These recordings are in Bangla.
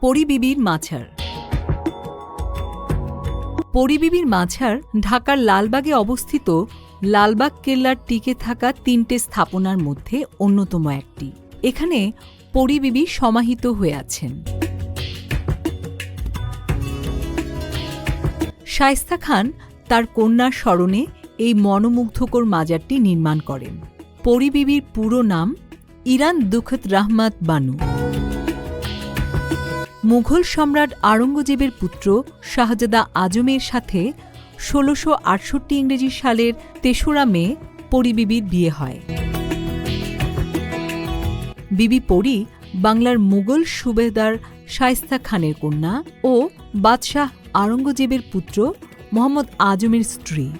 পরিবিবির মাছার। পরিবিবির মাছার ঢাকার লালবাগে অবস্থিত লালবাগ কেল্লার টিকে থাকা তিনটে স্থাপনার মধ্যে অন্যতম একটি। এখানে পরিবিবি সমাহিত হয়ে আছেন। শায়স্তা খান তার কন্যার স্মরণে এই মনোমুগ্ধকর মাজারটি নির্মাণ করেন। পরিবিবির পুরো নাম ইরান দুখত রাহমাত বানু। মুঘল সম্রাট আওরঙ্গজেবের পুত্র শাহজাদা আজমের সাথে ষোলোশো আটষট্টি ইংরেজি সালের তেসরা মে পরিবিবির বিয়ে হয়। বিবি পরি বাংলার মুঘল সুবেদার শায়স্তা খানের কন্যা ও বাদশাহ আওরঙ্গজেবের পুত্র মোহাম্মদ আজমের স্ত্রী।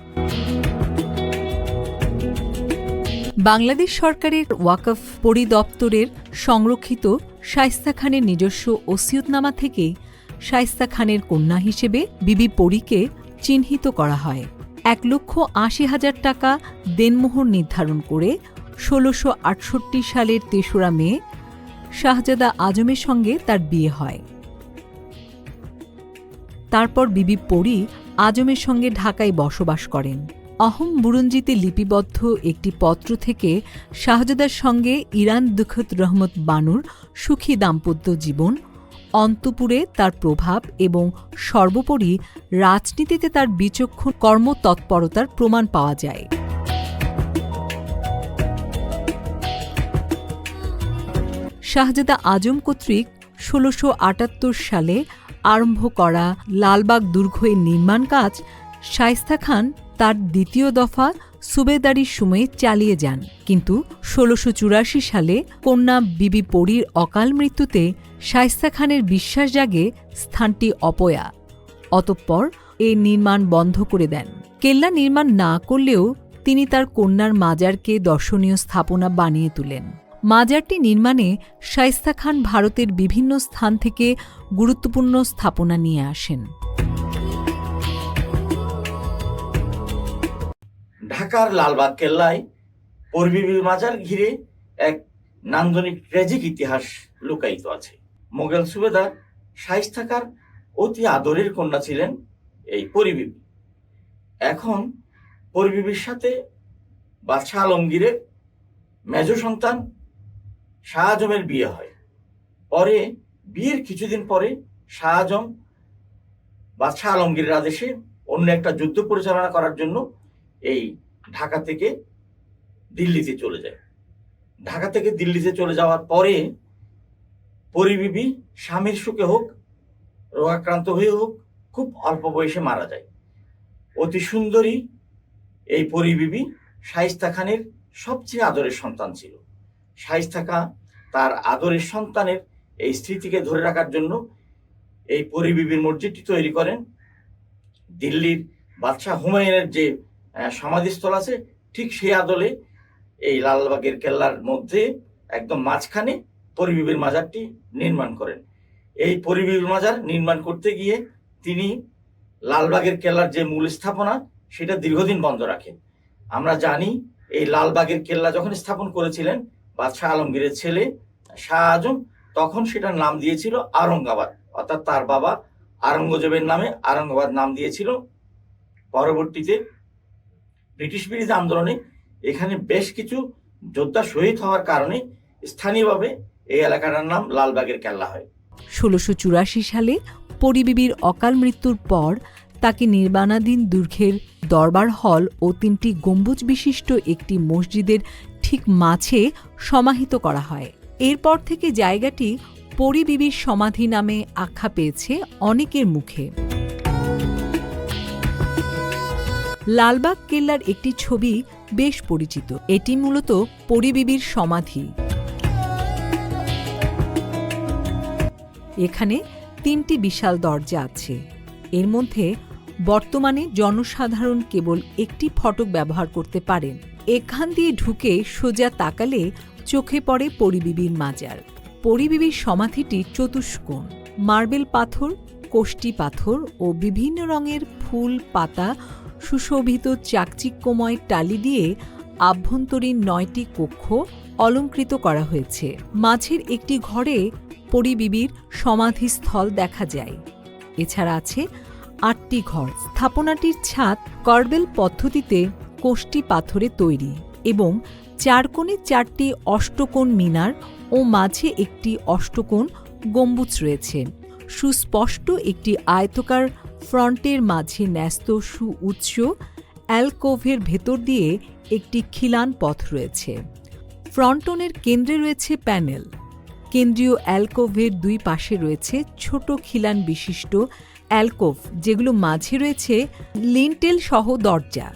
বাংলাদেশ সরকারের ওয়াকফ পরিদপ্তরের সংরক্ষিত শায়স্তা খানের নিজস্ব ওসিয়তনামা থেকে শায়স্তা খানের কন্যা হিসেবে বিবি পরীকে চিহ্নিত করা হয়। এক লক্ষ আশি হাজার টাকা দেনমোহর নির্ধারণ করে ষোলোশো আটষট্টি সালের তেসরা মে শাহজাদা আজমের সঙ্গে তার বিয়ে হয়। তারপর বিবি পরী আজমের সঙ্গে ঢাকায় বসবাস করেন। অহম বুরঞ্জিতে লিপিবদ্ধ একটি পত্র থেকে শাহজাদার সঙ্গে ইরান দুখত রহমত বানুর সুখী দাম্পত্য জীবন, অন্তপুরে তার প্রভাব এবং সর্বোপরি রাজনীতিতে তার বিচক্ষণ কর্মতৎপরতার প্রমাণ পাওয়া যায়। শাহজাদা আজম কর্তৃক ষোলোশো সালে আরম্ভ করা লালবাগ দুর্গের নির্মাণ কাজ শায়স্তা খান তার দ্বিতীয় দফা সুবেদারির সময়ে চালিয়ে যান। কিন্তু ষোলোশো চুরাশি সালে কন্যা বিবি পরীর অকাল মৃত্যুতে শায়স্তা খানের বিশ্বাস জাগে স্থানটি অপয়া। অতঃপর এ নির্মাণ বন্ধ করে দেন। কেল্লা নির্মাণ না করলেও তিনি তার কন্যার মাজারকে দর্শনীয় স্থাপনা বানিয়ে তোলেন। মাজারটি নির্মাণে শায়স্তা খান ভারতের বিভিন্ন স্থান থেকে গুরুত্বপূর্ণ স্থাপনা নিয়ে আসেন। ঢাকার লালবাগ কেল্লায় পরবিবির মাজার ঘিরে এক নান্দনিক ট্র্যাজিক ইতিহাস লুকায়িত আছে। মোগল সুবেদার শাইস্তাকার অতি আদরের কন্যা ছিলেন এই পরিবিবি এখন পরিবিবির সাথে বাদশাহ আলমগীরের মেজ সন্তান শাহ আজমের বিয়ে হয়। পরে বিয়ের কিছুদিন পরে শাহ আজম বাদশাহ আলমগীরের আদেশে অন্য একটা যুদ্ধ পরিচালনা করার জন্য এই ঢাকা থেকে দিল্লিতে চলে যায়। ঢাকা থেকে দিল্লিতে চলে যাওয়ার পরে পরিবিবি স্বামীর সুখে হোক, রোগাক্রান্ত হয়ে হোক, খুব অল্প বয়সে মারা যায়। অতি সুন্দরী এই পরিবিবি শাইস্তা খানের সবচেয়ে আদরের সন্তান ছিল। শাইস্তা খান তার আদরের সন্তানের এই স্মৃতিকে ধরে রাখার জন্য এই পরিবিবির মসজিদটি তৈরি করেন। দিল্লির বাদশাহ হুমায়ুনের যে সমাধিস্থল আছে, ঠিক সেই আদলে এই লালবাগের কেল্লার মধ্যে একদম মাঝখানে পরিবিবির মাজারটি নির্মাণ করেন। এই পরিবিবির মাজার নির্মাণ করতে গিয়ে তিনি লালবাগের কেল্লার যে মূল স্থাপনা, সেটা দীর্ঘদিন বন্ধ রাখেন। আমরা জানি এই লালবাগের কেল্লা যখন স্থাপন করেছিলেন, বাদশাহ আলমগীরের ছেলে শাহ আজম, তখন সেটার নাম দিয়েছিল আরঙ্গাবাদ অর্থাৎ তার বাবা আরঙ্গজেবের নামে আরঙ্গাবাদ নাম দিয়েছিল। পরবর্তীতে ব্রিটিশ বিরোধী আন্দোলনে এখানে বেশ কিছু যোদ্ধা শহীদ হওয়ার কারণে স্থানীয়ভাবে এই এলাকাটার নাম লালবাগের কেল্লা হয়। ষোলোশো চুরাশি সালে পরিবিবির অকাল মৃত্যুর পর তাকে নির্মাণাধীন দুর্ঘের দরবার হল ও তিনটি গম্বুজ বিশিষ্ট একটি মসজিদের ঠিক মাঝে সমাহিত করা হয়। এরপর থেকে জায়গাটি পরিবিবির সমাধি নামে আখ্যা পেয়েছে অনেকের মুখে। লালবাগ কেল্লার একটি ছবি বেশ পরিচিত। এটি মূলত পরিবিবির সমাধি। এখানে তিনটি বিশাল দরজা আছে। এর মধ্যে বর্তমানে জনসাধারণ কেবল একটি ফটক ব্যবহার করতে পারেন। এখান দিয়ে ঢুকে সোজা তাকালে চোখে পড়ে পরিবিবির মাজার। পরিবিবির সমাধিটি চতুষ্কোণ। মার্বেল পাথর কোষ্টি পাথর ও বিভিন্ন রঙের ফুল, পাতা সুশোভিত চাকচিক্যময় টালি দিয়ে আভ্যন্তরীণ নয়টি কক্ষ অলঙ্কৃত করা হয়েছে। মাঝের একটি ঘরে পরিবিবির সমাধিস্থল দেখা যায়। এছাড়া আছে আটটি ঘর। স্থাপনাটির ছাদ কার্বেল পদ্ধতিতে কোষ্টি পাথরে তৈরি এবং চার কোণে চারটি অষ্টকোণ মিনার ও মাঝে একটি অষ্টকোণ গম্বুজ রয়েছে। সুস্পষ্ট একটি আয়তকার ফ্রন্টের মাঝে ন্যস্ত সুউচ্চ অ্যালকোভের ভেতর দিয়ে একটি খিলান পথ রয়েছে। ফ্রন্টনের কেন্দ্রে রয়েছে প্যানেল। কেন্দ্রীয় অ্যালকোভের দুই পাশে রয়েছে ছোট খিলান বিশিষ্ট অ্যালকোভ, যেগুলো মাঝে রয়েছে লিন্টেল সহ দরজা।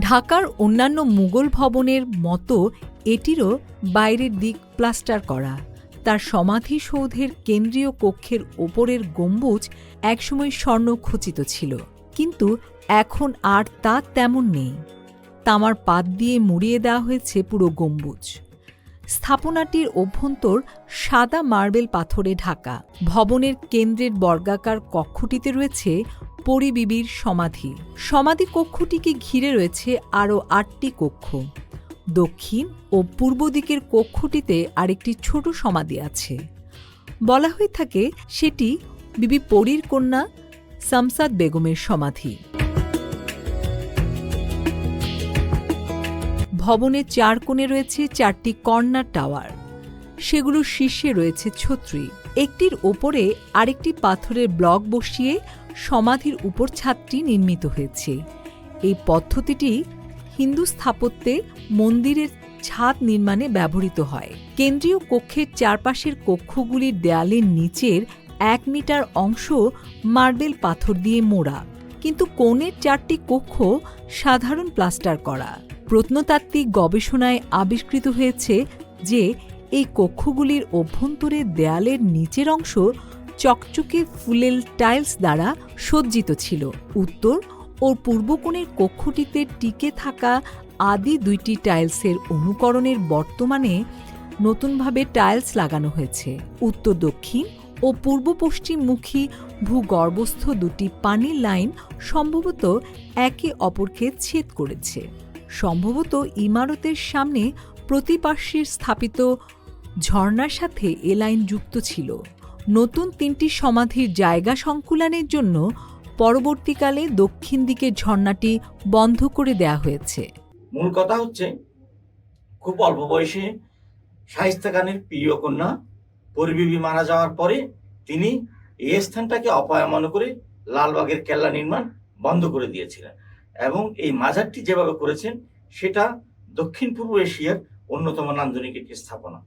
ঢাকার অন্যান্য মুঘল ভবনের মতো এটিরও বাইরের দিক প্লাস্টার করা। তার সমাধিসৌধের কেন্দ্রীয় কক্ষের ওপরের গম্বুজ একসময় স্বর্ণখচিত ছিল, কিন্তু এখন আর তা তেমন নেই। তামার পাত দিয়ে মুড়িয়ে দেওয়া হয়েছে পুরো গম্বুজ। স্থাপনাটির অভ্যন্তর সাদা মার্বেল পাথরে ঢাকা। ভবনের কেন্দ্রের বর্গাকার কক্ষটিতে রয়েছে পরিবিবির সমাধি। সমাধি কক্ষটিকে ঘিরে রয়েছে আরও আটটি কক্ষ। দক্ষিণ ও পূর্ব দিকের কক্ষটিতে আরেকটি ছোট সমাধি আছে। বলা হয়ে থাকে সেটি বিবি পরীর কন্যা সামসাদ বেগমের সমাধি। ভবনের চার কোণে রয়েছে চারটি কর্নার টাওয়ার। সেগুলোর শীর্ষে রয়েছে ছত্রি। একটির ওপরে আরেকটি পাথরের ব্লক বসিয়ে সমাধির উপর ছাদটি নির্মিত হয়েছে। এই পদ্ধতিটি হিন্দু স্থাপত্যে মন্দিরের ছাদ নির্মাণে ব্যবহৃত হয়। কেন্দ্রীয় কক্ষের চারপাশের কক্ষগুলির দেয়ালের নিচের এক মিটার অংশ মার্বেল পাথর দিয়ে মোড়া। কিন্তু কোণের চারটি কক্ষ সাধারণ প্লাস্টার করা। প্রত্নতাত্ত্বিক গবেষণায় আবিষ্কৃত হয়েছে যে এই কক্ষগুলির অভ্যন্তরে দেয়ালের নিচের অংশ চকচকে ফুলেল টাইলস দ্বারা সজ্জিত ছিল। উত্তর ও পূর্ব কোণের কক্ষটিতে টিকে থাকা আদি দুইটি টাইলসের অনুকরণের বর্তমানে নতুনভাবে টাইলস লাগানো হয়েছে। উত্তর দক্ষিণ ও পূর্ব পশ্চিমমুখী ভূগর্ভস্থ দুটি পানির লাইন সম্ভবত একে অপরকে ছেদ করেছে। সম্ভবত ইমারতের সামনে প্রতিপার্শ্বের স্থাপিত ঝর্ণার সাথে এ লাইন যুক্ত ছিল। নতুন তিনটি সমাধির জায়গা সংকুলানের জন্য পরবর্তীকালে দক্ষিণ দিকের ঝর্ণাটি বন্ধ করে দেয়া হয়েছে। মূল কথা হচ্ছে, খুব অল্প বয়সে শাহিস্তা খানের প্রিয় কন্যা পরিবিবি মারা যাওয়ার পরে তিনি এই স্থানটাকে অপায় মনে করে লালবাগের কেল্লা নির্মাণ বন্ধ করে দিয়েছিলেন এবং এই মাজারটি যেভাবে করেছেন, সেটা দক্ষিণ পূর্ব এশিয়ার অন্যতম নান্দনিক একটি স্থাপনা।